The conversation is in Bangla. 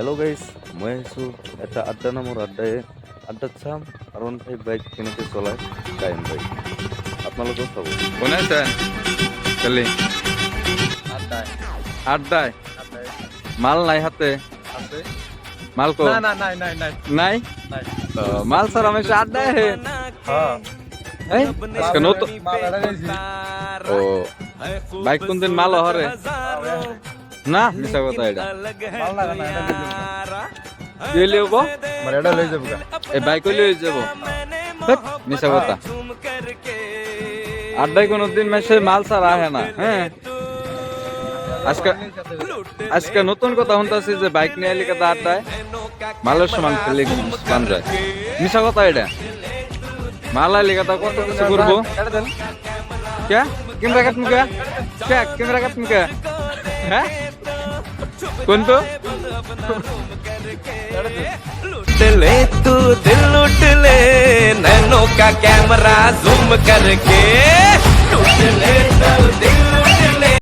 হেল্ল' গাইজ মই আহিছোঁ এটা আড্ডা নামৰ আড্ডায়ে আড্ডাত চাম আৰু ওৱান ফাইভ বাইক কেনেকৈ চলায় কাইম বাইক আপোনালোকেও চাব কোনে আছেন কালি আড্ডায় মাল নাই হাতে মাল কো না না নাই নাই নাই মাল স্যার হমেশা আড্ডায় হে হ্যাঁ এই আজকে নতুন ও বাইক কোন দিন মাল হরে না? মিছা কথা এটা। ভালো লাগে না এটা লই লইব মানে এটা লই যাব এ বাইক লই যাব। মিছা কথা। আড্ডায় কোনোদিন মেসে মাল ছাড়া আহে না হ্যাঁ? আজকে আজকে নতুন কথা শুনতেছি যে বাইক নিয়ে এলি কথা আড্ডায়। মালের সমান খেলে গান যায়। মিশা কথা এটা? মাল আইলি কথা কত কিছু করব? কে ক্যামেরা কাট মুখে কে ক্যামেরা কাট মুখে হ্যাঁ? कोणतं? लुटले तू दिल लुटले नैनो का कैमरा झूम करके?